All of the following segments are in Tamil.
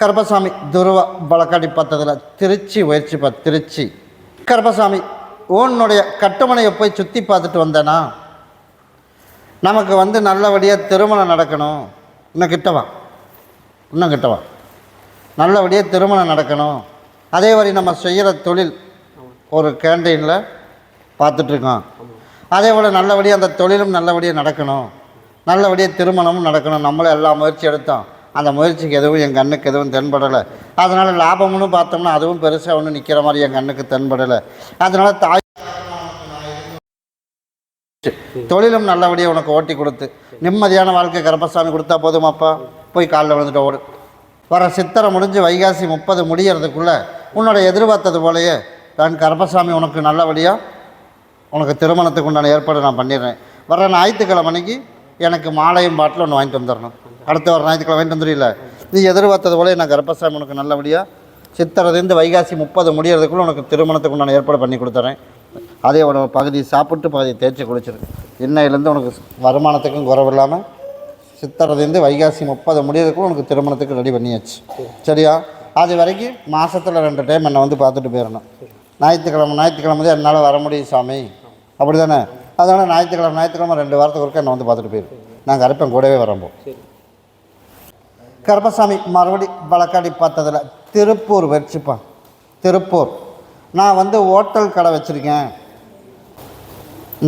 கருப்பசாமி துருவ வழக்காடி பார்த்ததில் திருச்சி முயற்சிப்பா திருச்சி. கருப்பசாமி உன்னுடைய கட்டுமனையை போய் சுற்றி பார்த்துட்டு வந்தேனா? நமக்கு வந்து நல்லபடியாக திருமணம் நடக்கணும். இன்னும் கிட்டவா இன்னும் கிட்டவா நல்லபடியாக திருமணம் நடக்கணும். அதே மாதிரி நம்ம செய்கிற தொழில் ஒரு கேண்டீனில் பார்த்துட்ருக்கோம் அதே போல் நல்லபடியாக அந்த தொழிலும் நல்லபடியாக நடக்கணும். நல்லபடியாக திருமணமும் நடக்கணும். நம்மளும் எல்லா முயற்சி எடுத்தோம். அந்த முயற்சிக்கு எதுவும் என் கண்ணுக்கு எதுவும் தென்படலை. அதனால் லாபம்னு பார்த்தோம்னா அதுவும் பெருசாக ஒன்றும் நிற்கிற மாதிரி என் கண்ணுக்கு தென்படலை. அதனால் தாய் தொழிலும் நல்லபடியாக உனக்கு ஓட்டி கொடுத்து நிம்மதியான வாழ்க்கை கருப்பசாமி கொடுத்தா போதுமாப்பா போய் காலில் விழுந்துட்டு ஓடு. வர சித்திரை முடிஞ்சு வைகாசி முப்பது முடியறதுக்குள்ளே உன்னோட எதிர்பார்த்தது போலயே நான் கருப்பசாமி உனக்கு நல்லபடியாக உனக்கு திருமணத்துக்கு உண்டான ஏற்பாடு நான் பண்ணிடுறேன். வர ஞாயிற்றுக்கிழமை அன்னைக்கு எனக்கு மாலையும் பாட்டில் ஒன்று வாங்கிட்டு வந்துடணும். அடுத்த வாரம் ஞாயிற்றுக்கிழமை வாங்கிட்டு வந்துடல நீ எதிர்பார்த்தது போல நான் கர்ப்பசாமி உனக்கு நல்லபடியாக சித்திரதுலேருந்து வைகாசி முப்பது முடியறதுக்குள்ளே உனக்கு திருமணத்துக்கு உண்டான ஏற்பாடு பண்ணி கொடுத்துறேன். அதே உன பகுதி சாப்பிட்டு பகுதியை தேய்ச்சி குளிச்சிரு. இன்னையிலேருந்து உனக்கு வருமானத்துக்கும் குறவில்லாமல் சித்திரதுலேருந்து வைகாசி முப்பது முடியறதுக்குள்ள உனக்கு திருமணத்துக்கு ரெடி பண்ணியாச்சு. சரியா? அது வரைக்கும் மாதத்தில் ரெண்டு டைம் என்னை வந்து பார்த்துட்டு போயிடணும். ஞாயிற்றுக்கிழமை ஞாயிற்றுக்கிழமை தான் என்னால் வர முடியும் சாமி. அப்படி தானே அதனால் ஞாயிற்றுக்கிழமை ஞாயிற்றுக்கிழமை ரெண்டு வாரத்துக்கு ஒருக்க என்னை வந்து பார்த்துட்டு போயிடும் நாங்கள் அரைப்பேன் கூடவே வரம்போம் கருப்பசாமி மறுபடி வழக்காடி பார்த்ததில் திருப்பூர் வெற்றிப்பா திருப்பூர். நான் வந்து ஹோட்டல் கடை வச்சுருக்கேன்.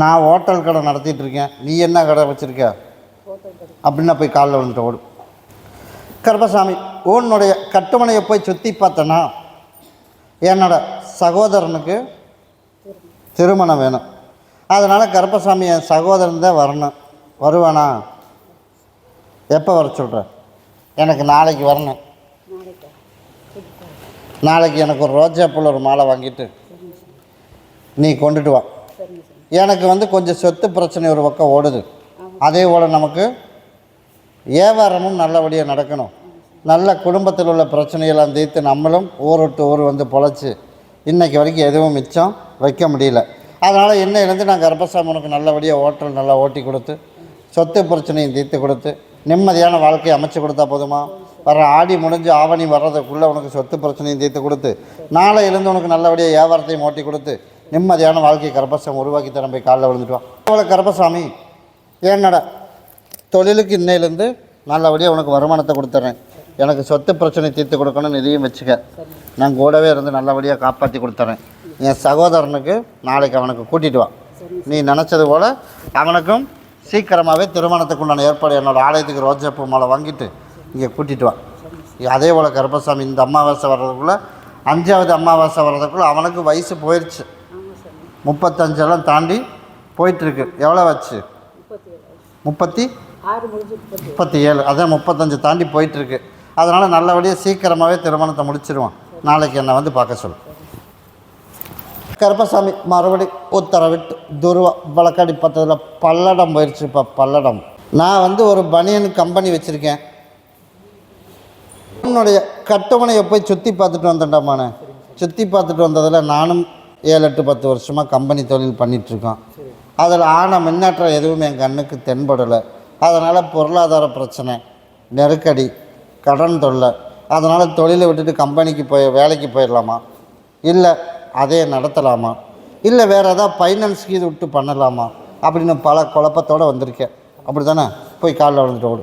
நான் ஹோட்டல் கடை நடத்திட்டு இருக்கேன். நீ என்ன கடை வச்சுருக்க? அப்படின்னா போய் காலில் விழுந்துட்டு ஓடும் கருப்பசாமி உன்னுடைய கட்டுமனையை போய் சுற்றி பார்த்தேன்னா என்னோட சகோதரனுக்கு திருமணம் வேணும். அதனால் கருப்பசாமி என் சகோதரன் தான் வரணும். வருவானா? எப்போ வர சொல்கிறேன் எனக்கு நாளைக்கு வரணும். நாளைக்கு எனக்கு ஒரு ரோஜா ஒரு மாலை வாங்கிட்டு நீ கொண்டுட்டு வா. எனக்கு வந்து கொஞ்சம் சொத்து பிரச்சனை ஒரு பக்கம் ஓடுது. அதே போல் நமக்கு வியாபாரமும் நல்லபடியாக நடக்கணும். நல்ல குடும்பத்தில் உள்ள பிரச்சனையெல்லாம் தீர்த்து நம்மளும் ஊர் விட்டு ஊர் வந்து பொழைச்சி இன்றைக்கு வரைக்கும் எதுவும் மிச்சம் வைக்க முடியல. அதனால் இன்னையிலேருந்து நான் கர்ப்பசாமனுக்கு நல்லபடியாக ஓட்டல் நல்லா ஓட்டி கொடுத்து சொத்து பிரச்சனையும் தீர்த்து கொடுத்து நிம்மதியான வாழ்க்கையை அமைச்சு கொடுத்தா போதுமா? வர ஆடி முடிஞ்சு ஆவணி வர்றதுக்குள்ளே உனக்கு சொத்து பிரச்சனையும் தீர்த்து கொடுத்து நாளையிலேருந்து உனக்கு நல்லபடியாக வியாபாரத்தையும் ஓட்டி கொடுத்து நிம்மதியான வாழ்க்கையை கர்ப்பசாமி உருவாக்கி தரம் போய் காலைல விழுந்துட்டு வா. அவ்வளோ கர்ப்பசாமி என்னடா தொழிலுக்கு இன்னையிலேருந்து நல்லபடியாக உனக்கு வருமானத்தை கொடுத்துட்றேன் எனக்கு சொத்து பிரச்சனை தீர்த்து கொடுக்கணும்னு இதையும் வச்சுக்க. நான் கூடவே இருந்து நல்லபடியாக காப்பாற்றி கொடுத்துறேன். என் சகோதரனுக்கு நாளைக்கு அவனுக்கு கூட்டிகிட்டு வா. நீ நினச்சது போல் அவனுக்கும் சீக்கிரமாகவே திருமணத்துக்கு உண்டான ஏற்பாடு என்னோடய ஆலயத்துக்கு ரோஜா பூ மாலை வாங்கிட்டு இங்கே கூட்டிகிட்டு வா. அதே போல் கருப்பசாமி இந்த அமாவாசை வர்றதுக்குள்ளே அஞ்சாவது அமாவாசை வர்றதுக்குள்ளே அவனுக்கு வயசு போயிடுச்சு முப்பத்தஞ்செல்லாம் தாண்டி போயிட்டுருக்கு. எவ்வளோ வச்சு முப்பத்தி? முப்பத்தி முப்பத்தி ஏழு. அதான் முப்பத்தஞ்சு தாண்டி போயிட்டுருக்கு. அதனால் நல்லபடியாக சீக்கிரமாகவே திருமணத்தை முடிச்சிருவான். நாளைக்கு என்னை வந்து பார்க்க சொல்லு. கருப்பசாமி மறுபடி உத்தரவிட்டு துருவ வழக்கடி பத்ததில் பல்லடம் போயிடுச்சுப்பா பல்லடம். நான் வந்து ஒரு பனியன் கம்பெனி வச்சுருக்கேன். உன்னுடைய கட்டுமனையை போய் சுற்றி பார்த்துட்டு வந்தேன்டாமாண்ணே சுற்றி பார்த்துட்டு வந்ததில் நானும் ஏழு எட்டு பத்து வருஷமாக கம்பெனி தொழில் பண்ணிகிட்ருக்கோம் அதில் ஆன முன்னேற்றம் எதுவும் என் கண்ணுக்கு தென்படலை. அதனால் பொருளாதார பிரச்சனை நெருக்கடி கடன் தொல்லை. அதனால் தொழிலை விட்டுட்டு கம்பெனிக்கு போய் வேலைக்கு போயிடலாமா? இல்லை அதே நடத்தலாமா? இல்லை வேறு ஏதாவது ஃபைனான்ஸ் இது விட்டு பண்ணலாமா? அப்படின்னு பல குழப்பத்தோடு வந்திருக்கேன். அப்படி தானே போய் காலில் விழுந்துட்டு ஓடு.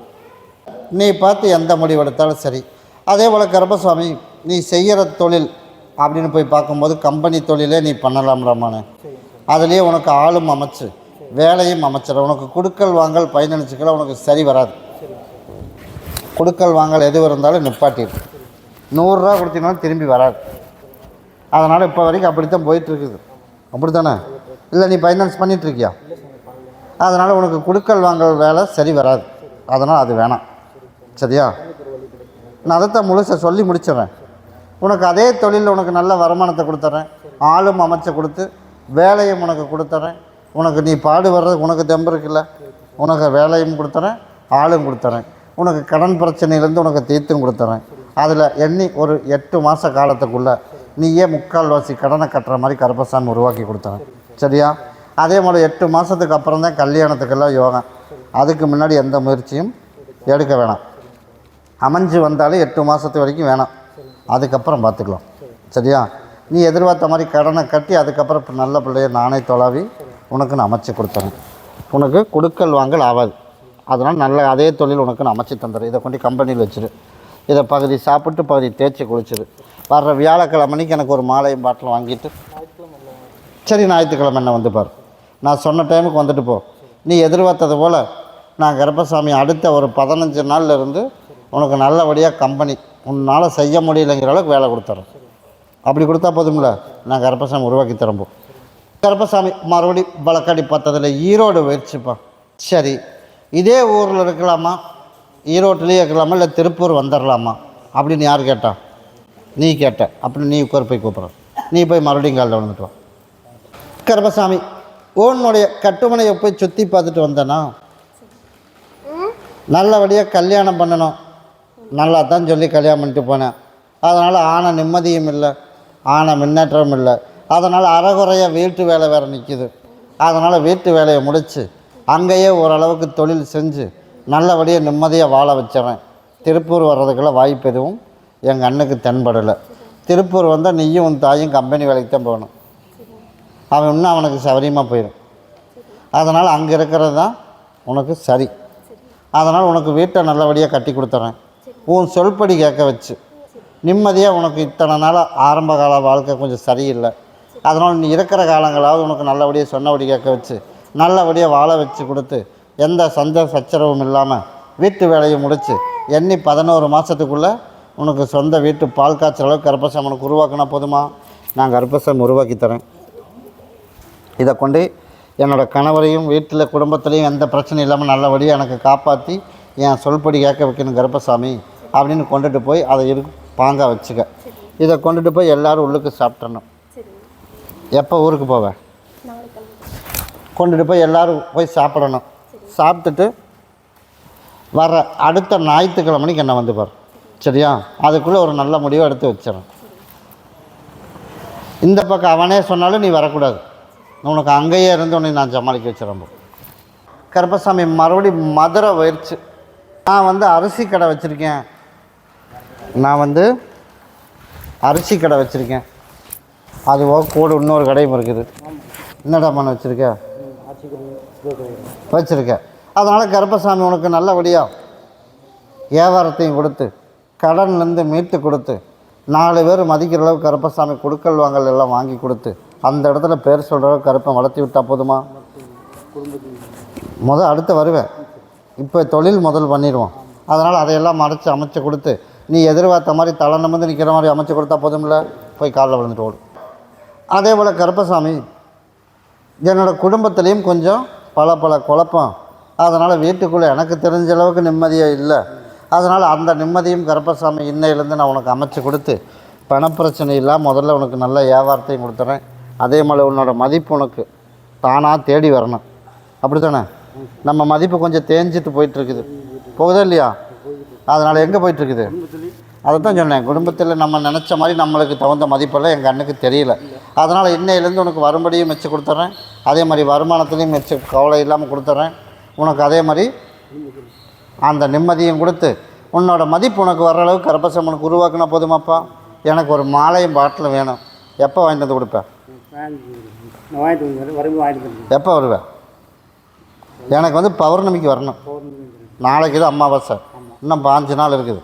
நீ பார்த்து எந்த முடிவு எடுத்தாலும் சரி. அதே போல் கர்பசுவாமி நீ செய்கிற தொழில் அப்படின்னு போய் பார்க்கும்போது கம்பெனி தொழிலே நீ பண்ணலாம் ரமானு. அதுலேயே உனக்கு ஆளும் அமைச்சு வேலையும் அமைச்சிட உனக்கு கொடுக்கல் வாங்கல் பயனளிச்சுக்கலாம் உனக்கு சரி வராது. கொடுக்கல் வாங்கல் எது இருந்தாலும் நிப்பாட்டிடு. நூறுரூவா கொடுத்தீங்கன்னாலும் திரும்பி வராது. அதனால் இப்போ வரைக்கும் அப்படி தான் போயிட்டுருக்குது. அப்படி தானே இல்லை நீ ஃபைனான்ஸ் பண்ணிகிட்ருக்கியா அதனால் உனக்கு கொடுக்கல் வாங்கல் வேலை சரி வராது. அதனால் அது வேணாம். சரியா? நான் அதைத்தான் முழுசை சொல்லி முடிச்சிடுறேன். உனக்கு அதே தொழிலில் உனக்கு நல்ல வருமானத்தை கொடுத்துட்றேன் ஆளும் அமைச்சு கொடுத்து வேலையும் உனக்கு கொடுத்துட்றேன் உனக்கு நீ பாடுபடுறதுக்கு உனக்கு தெம்பு இருக்குல்ல? உனக்கு வேலையும் கொடுத்துறேன் ஆளும் கொடுத்துறேன். உனக்கு கடன் பிரச்சனையிலேருந்து உனக்கு தீர்த்தும் கொடுத்துறேன். அதில் எண்ணி ஒரு எட்டு மாத காலத்துக்குள்ளே நீயே முக்கால்வாசி கடனை கட்டுற மாதிரி கருப்பசாமி உருவாக்கி கொடுத்தேன் சரியா? அதே மாதிரி எட்டு மாதத்துக்கு அப்புறம் தான் கல்யாணத்துக்கெல்லாம் யோகா அதுக்கு முன்னாடி எந்த முயற்சியும் எடுக்க வேணாம். அமைஞ்சு வந்தாலும் எட்டு மாதத்து வரைக்கும் வேணாம். அதுக்கப்புறம் பார்த்துக்கலாம். சரியா? நீ எதிர்பார்த்த மாதிரி கடனை கட்டி அதுக்கப்புறம் இப்போ நல்ல பிள்ளைய நானே தொலாவி உனக்கு நான் அமைச்சு கொடுத்துறேன். உனக்கு கொடுக்கல் வாங்கல் ஆகாது. அதனால் நல்ல அதே தொழில் உனக்கு நான் அமைச்சு தந்துடுறேன். இதை கொண்டு கம்பெனியில் வச்சிரு. இதை பகுதி சாப்பிட்டு பகுதி தேய்ச்சி குளிச்சிரு. வர்ற வியாழக்கிழமைக்கு எனக்கு ஒரு மாலையும் பாட்டில் வாங்கிட்டு. சரி ஞாயிற்றுக்கிழமை என்ன வந்து பாரு. நான் சொன்ன டைமுக்கு வந்துட்டு போ. நீ எதிர்பார்த்தது போல் நான் கருப்பசாமி அடுத்த ஒரு பதினஞ்சு நாள்ல இருந்து உனக்கு நல்லபடியாக கம்பெனி உன்னால் செய்ய முடியலைங்கிற அளவுக்கு வேலை கொடுத்துறேன். அப்படி கொடுத்தா போதும்ல? நான் கருப்பசாமி உருவாக்கி தரம்போம் கருப்பசாமி மறுபடி வழக்காடி பார்த்ததில் ஈரோடு போயிடுச்சுப்பா சரி இதே ஊரில் இருக்கலாமா? ஈரோட்டிலேயே இருக்கலாமா? இல்லை திருப்பூர் வந்துடலாமா அப்படின்னு யார் கேட்டான் நீ கேட்ட அப்படின்னு நீ உட்கார போய் கூப்பிட்ற நீ போய் மறுபடியும் காலில் விழுந்துட்டு வா. கர்ப்பசாமி உன்னுடைய கட்டுமனையை போய் சுற்றி பார்த்துட்டு வந்தேனா? நல்லபடியாக கல்யாணம் பண்ணணும். நல்லா தான் சொல்லி கல்யாணம் பண்ணிட்டு போனேன். அதனால் ஆன நிம்மதியும் இல்லை ஆன முன்னேற்றமும் இல்லை. அதனால் அறகுறையாக வீட்டு வேலை வேறு நிற்கிது அதனால் வீட்டு வேலையை முடித்து அங்கேயே ஓரளவுக்கு தொழில் செஞ்சு நல்லபடியாக நிம்மதியாக வாழ வச்சிடறேன். திருப்பூர் வர்றதுக்கெல்லாம் வாய்ப்பு எதுவும் எங்கள் அண்ணுக்கு தென்படலை. திருப்பூர் வந்தால் நீயும் உன் தாயும் கம்பெனி வேலைக்கு தான் போகணும். அவன் இன்னும் அவனுக்கு சௌரியமாக போயிடும் அதனால் அங்கே இருக்கிறது தான் உனக்கு சரி. அதனால் உனக்கு வீட்டை நல்லபடியாக கட்டி கொடுத்துறேன். உன் சொல்படி கேட்க வச்சு. நிம்மதியாக உனக்கு இத்தனை நாள் ஆரம்ப கால வாழ்க்கை கொஞ்சம் சரியில்லை. அதனால் நீ இருக்கிற காலங்களாவது உனக்கு நல்லபடியாக சொன்னபடி கேட்க வச்சு நல்லபடியாக வாழ வச்சு கொடுத்து எந்த சந்த சச்சரவும் இல்லாமல் வீட்டு வேலையை முடித்து எண்ணி பதினோரு மாதத்துக்குள்ளே உனக்கு சொந்த வீட்டு பால் காய்ச்சல் அளவுக்கு கர்ப்பசாமி உனக்கு உருவாக்கினா போதுமா? நான் கர்ப்பசாமி உருவாக்கி தரேன். இதை கொண்டு என்னோட கணவரையும் வீட்டில் குடும்பத்துலேயும் எந்த பிரச்சனையும் இல்லாமல் நல்லபடியாக எனக்கு காப்பாற்றி என் சொல்படி கேட்க வைக்கணும் கருப்பசாமி அப்படின்னு கொண்டுட்டு போய் அதை இரு பாங்காக வச்சுக்க. இதை கொண்டுட்டு போய் எல்லாரும் உள்ளுக்கு சாப்பிட்றணும் எப்போ ஊருக்கு போவேன் கொண்டுட்டு போய் எல்லோரும் போய் சாப்பிடணும். சாப்பிட்டுட்டு வர அடுத்த ஞாயிற்றுக்கிழமைக்கு என்ன வந்து பாரு. சரியா? அதுக்குள்ளே ஒரு நல்ல முடிவை எடுத்து வச்சிடறேன் இந்த பக்கம் அவனே சொன்னாலும் நீ வரக்கூடாது. உனக்கு அங்கேயே இருந்து உன்னை நான் சமாளிக்க வச்சிடறேன் கருப்பசாமி மறுபடி மதுரை போயிடுச்சு நான் வந்து அரிசி கடை வச்சுருக்கேன். நான் வந்து அரிசி கடை வச்சுருக்கேன். அதுவோ கூட இன்னொரு கடையும் இருக்குது. என்னடா பண்ண வச்சுருக்க? வச்சுருக்கேன் அதனால் கருப்பசாமி உனக்கு நல்லபடியாக வியாபாரத்தையும் கொடுத்து கடன்லேருந்து மீட்டு கொடுத்து நாலு பேர் மதிக்கிற அளவுக்கு கருப்பசாமி கொடுக்கல் வாங்கல் எல்லாம் வாங்கி கொடுத்து அந்த இடத்துல பேர் சொல்கிற அளவுக்கு கருப்பை வளர்த்தி விட்டால் போதுமா? முதல் அடுத்து வருவேன். இப்போ தொழில் முதல் பண்ணிடுவோம். அதனால் அதையெல்லாம் மறைச்சி அமைச்சு கொடுத்து நீ எதிர்பார்த்த மாதிரி தலை நிமிர்ந்து நிற்கிற மாதிரி அமைச்சு கொடுத்தா போதும்ல? போய் காலில் விழுந்துட்டு ஓடும் அதே போல் கருப்பசாமி என்னோட குடும்பத்துலேயும் கொஞ்சம் பல பல குழப்பம். அதனால் வீட்டுக்குள்ளே எனக்கு தெரிஞ்ச அளவுக்கு நிம்மதியாக இல்லை. அதனால் அந்த நிம்மதியும் கருப்பசாமி இன்னையிலேருந்து நான் உனக்கு அமைச்சு கொடுத்து பணப்பிரச்சனை இல்லாமல் முதல்ல உனக்கு நல்ல வியாபாரத்தையும் கொடுத்துறேன். அதே மாதிரி உன்னோட மதிப்பு உனக்கு தானாக தேடி வரணும். அப்படி தானே நம்ம மதிப்பு கொஞ்சம் தேஞ்சிட்டு போயிட்டுருக்குது. போகுதா இல்லையா? அதனால் எங்கே போயிட்டுருக்குது? அதை தான் சொன்னேன். குடும்பத்தில் நம்ம நினச்ச மாதிரி நம்மளுக்கு தகுந்த மதிப்பெல்லாம் எங்கள் அண்ணுக்கு தெரியல. அதனால் இன்னையிலேருந்து உனக்கு வரும்படியும் வச்சு கொடுத்துட்றேன் அதே மாதிரி வருமானத்துலேயும் வச்சு கவலை இல்லாமல் கொடுத்துட்றேன் உனக்கு அதே மாதிரி அந்த நிம்மதியும் கொடுத்து உன்னோட மதிப்பு உனக்கு வர அளவுக்கு கரப்பசம் உனக்கு உருவாக்குனா போதுமாப்பா? எனக்கு ஒரு மாலையும் பாட்டிலும் வேணும். எப்போ வாங்கிட்டு வந்து கொடுப்பேன் வாங்கிட்டு வந்து எப்போ வருவேன் எனக்கு வந்து பௌர்ணமிக்கு வரணும். நாளைக்கு தான் அமாவாசை. இன்னும் பாஞ்சு நாள் இருக்குது.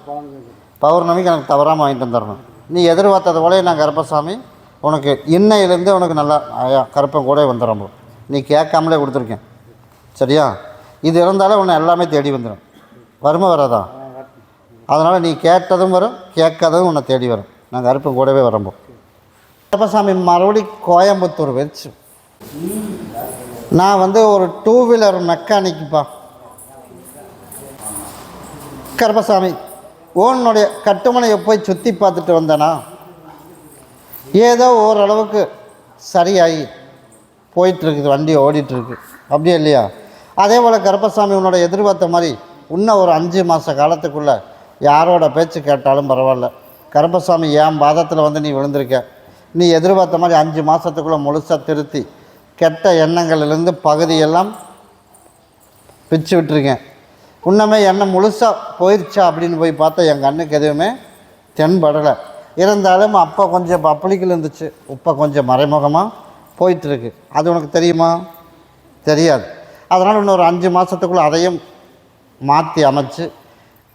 பௌர்ணமிக்கு எனக்கு தவறாமல் வாங்கிட்டு வந்துடணும். நீ எதிர்பார்த்தது போல நான் கருப்பசாமி உனக்கு இன்னையிலேருந்து உனக்கு நல்லா கருப்பம் கூட வந்துடும் நீ கேட்காமலே கொடுத்துருக்கேன். சரியா? இது இருந்தாலே உன்னை எல்லாமே தேடி வந்துடும். வருமா வராதா? அதனால் நீ கேட்டதும் வரும் கேட்காததும் உன்னை தேடி வரும். நாங்கள் அறுப்பு கூடவே வரம்போ கருப்பசாமி மறுபடி கோயம்புத்தூர் வச்சு நான் வந்து ஒரு டூ வீலர் மெக்கானிக்குப்பா கருப்பசாமி உன்னுடைய கட்டுமனையை போய் சுற்றி பார்த்துட்டு வந்தேனா? ஏதோ ஓரளவுக்கு சரியாகி போயிட்டுருக்குது வண்டி ஓடிட்டுருக்கு அப்படியே இல்லையா? அதே போல் கருப்பசாமி உன்னோட எதிர்பார்த்த மாதிரி இன்னும் ஒரு அஞ்சு மாத காலத்துக்குள்ளே யாரோட பேச்சு கேட்டாலும் பரவாயில்ல. கருப்பசாமி என் பாதத்தில் வந்து நீ விழுந்திருக்க? நீ எதிர்பார்த்த மாதிரி அஞ்சு மாதத்துக்குள்ளே முழுசாக திருத்தி கெட்ட எண்ணங்கள்லேருந்து பகுதியெல்லாம் பிச்சு விட்டுருக்கேன். இன்னமே எண்ணம் முழுசாக போயிடுச்சா அப்படின்னு போய் பார்த்தா என் கண்ணுக்கு எதுவுமே தென்படலை. இருந்தாலும் அப்போ கொஞ்சம் பப்ளிக்கில் இருந்துச்சு. இப்போ கொஞ்சம் மறைமுகமாக போயிட்டுருக்கு அது உனக்கு தெரியுமா? தெரியாது. அதனால் இன்னொரு அஞ்சு மாதத்துக்குள்ளே அதையும் மாற்றி அமைச்சு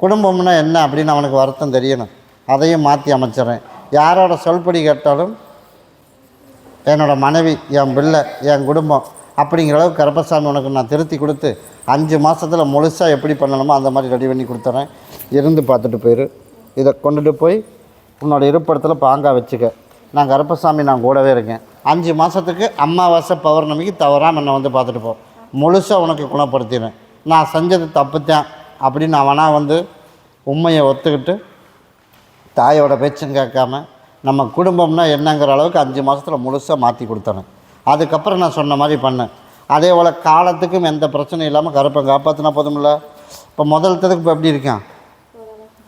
குடும்பம்னா என்ன அப்படின்னு அவனுக்கு வருத்தம் தெரியணும். அதையும் மாற்றி அமைச்சிடுறேன். யாரோட சொல்படி கேட்டாலும் என்னோட மனைவி என் பிள்ளை என் குடும்பம் அப்படிங்கிற அளவுக்கு கருப்பசாமி உனக்கு நான் திருத்தி கொடுத்து அஞ்சு மாதத்தில் முழுசாக எப்படி பண்ணணுமோ அந்த மாதிரி ரெடி பண்ணி கொடுத்துறேன். இருந்து பார்த்துட்டு போயிரு. இதை கொண்டுட்டு போய் உன்னோட இருப்பிடத்தில் பாங்காக வச்சுக்க. நான் கருப்பசாமி நான் கூடவே இருக்கேன். அஞ்சு மாதத்துக்கு அமாவாசை பௌர்ணமிக்கு தவறாமல் என்னை வந்து பார்த்துட்டு போ. முழுசாக உனக்கு குணப்படுத்திடுறேன். நான் செஞ்சது தப்புத்தேன் அப்படின்னு அவனா வந்து உண்மையை ஒத்துக்கிட்டு தாயோட பேச்சும் கேட்காம நம்ம குடும்பம்னா என்னங்கிற அளவுக்கு அஞ்சு மாதத்தில் முழுசாக மாற்றி கொடுத்தேன். அதுக்கப்புறம் நான் சொன்ன மாதிரி பண்ணேன். அதே போல் காலத்துக்கும் எந்த பிரச்சனையும் இல்லாமல் கருப்பை காப்பாற்றினா போதுமில்ல இப்போ முதல்த்ததுக்கு இப்போ எப்படி இருக்கான்?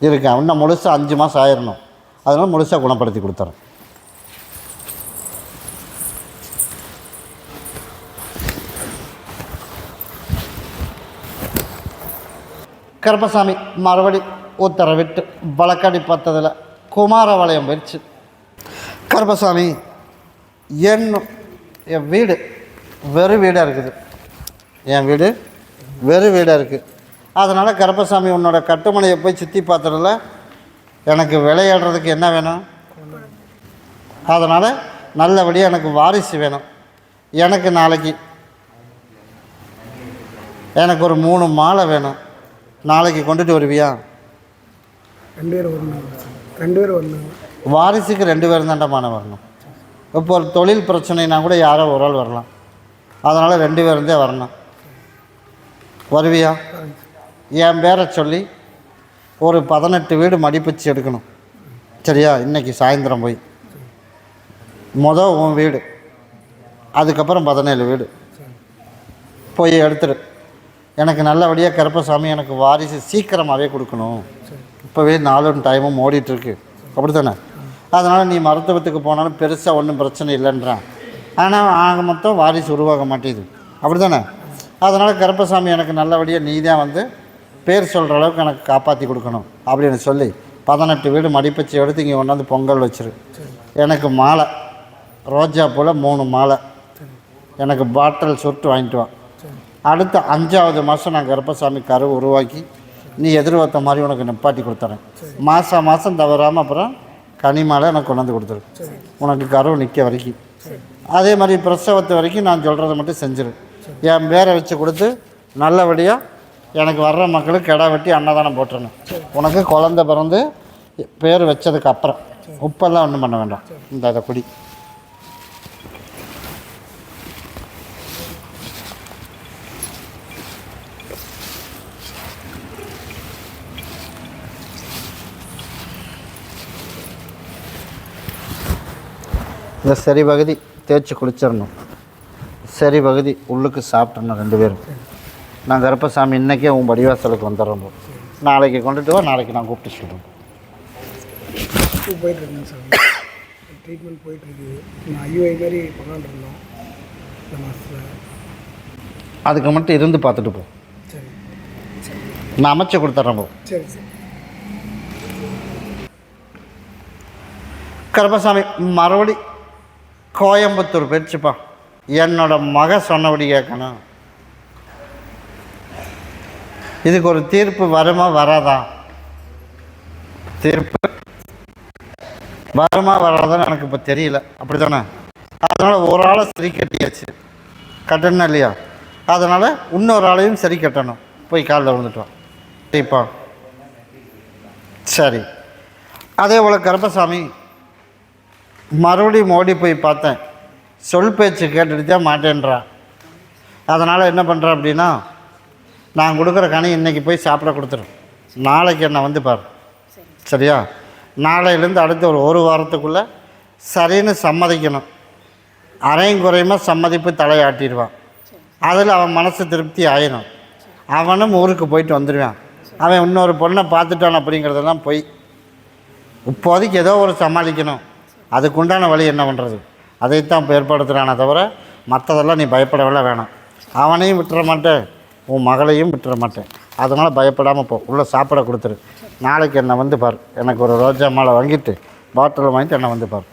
இருக்கேன். இன்னும் முழுசாக அஞ்சு மாதம் ஆயிடணும் அதனால் முழுசாக குணப்படுத்தி கொடுத்துறேன். கருப்பசாமி மறுபடி உத்தரவிட்டு வழக்கடி பார்த்ததில் குமார வளையம் போயிடுச்சு கருப்பசாமி என் என் வீடு வெறும் வீடாக இருக்குது. என் வீடு வெறும் வீடாக இருக்குது அதனால் கருப்பசாமி உன்னோட கட்டுமனையை போய் சுற்றி பார்த்ததில் எனக்கு விளையாடுறதுக்கு என்ன வேணும்? அதனால் நல்லபடியாக எனக்கு வாரிசு வேணும். எனக்கு நாளைக்கு எனக்கு ஒரு மூணு மாலை வேணும். நாளைக்கு கொண்டுட்டு வருவியா? ரெண்டு பேரும் வரணும் ரெண்டு வரணும் வாரிசுக்கு ரெண்டு பேரும் தாண்டமான வரணும். இப்போ ஒரு தொழில் பிரச்சனைனா கூட யாரோ ஒரு ஆள் வரலாம். அதனால் ரெண்டு பேரும் தான் வரணும். வருவியா? என் பேரை சொல்லி ஒரு பதினெட்டு வீடு மடிப்பிச்சு எடுக்கணும். சரியா? இன்னைக்கு சாயந்தரம் போய். மொதல் உன் வீடு. அதுக்கப்புறம் பதினேழு வீடு. போய் எடுத்துடு எனக்கு நல்லபடியாக கருப்பசாமி எனக்கு வாரிசு சீக்கிரமாகவே கொடுக்கணும். இப்போவே நாலும் டைமும் ஓடிட்டுருக்கு. அப்படி தானே அதனால் நீ மருத்துவத்துக்கு போனாலும் பெருசாக ஒன்றும் பிரச்சனை இல்லைன்றான். ஆனால் ஆக மொத்தம் வாரிசு உருவாக மாட்டேங்குது அப்படி தானே அதனால் கருப்பசாமி எனக்கு நல்லபடியாக நீ தான் வந்து பேர் சொல்கிற அளவுக்கு எனக்கு காப்பாற்றி கொடுக்கணும் அப்படின்னு சொல்லி பதினெட்டு வீடு மடிப்பச்சி எடுத்து இங்கே கொண்டாந்து பொங்கல் வச்சிரு. எனக்கு மாலை. ரோஜா பூவில் மூணு மாலை. எனக்கு பாட்டில் சுட்டு வாங்கிட்டு வா. அடுத்த அஞ்சாவது மாதம் நான் கருப்பசாமி கரு உருவாக்கி நீ எதிர்பார்த்த மாதிரி உனக்கு நிப்பாட்டி கொடுத்துறேன். மாதம் மாதம் தவறாமல் அப்புறம் கனிமாலை எனக்கு கொண்டாந்து கொடுத்துரு. உனக்கு கரு நிற்க வரைக்கும். அதே மாதிரி பிரசவத்து வரைக்கும் நான் சொல்கிறத மட்டும் செஞ்சிரு. என் பேரை வச்சு கொடுத்து நல்லபடியாக எனக்கு வர்ற மக்களுக்கு கிடா வெட்டி அன்னதானம் போட்டுருணும் உனக்கு குழந்த பிறந்து பேர் வச்சதுக்கு அப்புறம் உப்பெல்லாம் ஒன்றும் பண்ண வேண்டாம். இந்த அதை குடி. இந்த சரி பகுதி தேய்ச்சி குளிச்சிடணும். சரி பகுதி உள்ளுக்கு சாப்பிட்றணும் ரெண்டு பேரும். நான் கருப்பசாமி இன்றைக்கே உன் படிவாசலுக்கு வந்துடுறோம் நாளைக்கு கொண்டுட்டு வா நாளைக்கு நான் கூப்பிட்டு சொல்கிறேன் போயிட்டுருக்கேங்க சார் ட்ரீட்மெண்ட் போயிட்டுருக்கு. நான் ஐயோஐ மாதிரி பண்ணலான்னு இருந்தோம். இந்த மாதத்தில் அதுக்கு மட்டும் இருந்து பார்த்துட்டு போ. சரி. நான் அமைச்சு கொடுத்துட்றேன் போ. சரி சார். கருப்பசாமி மறுபடி கோயம்புத்தூர் போயிடுச்சுப்பா. என்னோட மக சொன்னபடி கேட்கணும். இதுக்கு ஒரு தீர்ப்பு வருமா வராதா? தீர்ப்பு வருமா வராதான்னு எனக்கு இப்போ தெரியல. அப்படி தானே அதனால் ஒரு ஆளை சரி கட்டியாச்சு. கட்டணும் இல்லையா? அதனால் இன்னொரு ஆளையும் சரி கட்டணும். போய் காலில் விழுந்துட்டோம். சரிப்பா. சரி. அதே போல் கருப்பசாமி மறுபடியும் ஓடி போய் பார்த்தேன். சொல் பேச்சு கேட்டுட்டு தான் மாட்டேன்றான் அதனால் என்ன பண்ணுறேன் அப்படின்னா நான் கொடுக்குற கனி இன்றைக்கி போய் சாப்பிட கொடுத்துரும். நாளைக்கு என்னை வந்து பாரு. சரியா? நாளையிலேருந்து அடுத்த ஒரு ஒரு வாரத்துக்குள்ளே சரின்னு சம்மதிக்கணும். அரையும் குறையுமா சம்மதிப்பு தலையாட்டிடுவான். அதில் அவன் மனசு திருப்தி ஆயிடும் அவனும் ஊருக்கு போயிட்டு வந்துடுவான். அவன் இன்னொரு பொண்ணை பார்த்துட்டான் அப்படிங்கிறதெல்லாம் போய். இப்போதைக்கு ஏதோ ஒரு சமாளிக்கணும். அதுக்குண்டான வழி என்ன பண்ணுறது அதைத்தான் இப்போ ஏற்படுத்துகிறானே தவிர மற்றதெல்லாம் நீ பயப்படவெல்லாம் வேணாம். அவனையும் விட்டுற மாட்டேன். உன் மகளையும் விட்டுற மாட்டேன். அதனால் பயப்படாமல் போ. உள்ளே சாப்பிட கொடுத்துரு. நாளைக்கு என்னை வந்து பார். எனக்கு ஒரு ரோஜா மாலை வாங்கிட்டு பாட்டில் வாங்கிட்டு என்னை வந்து பார்.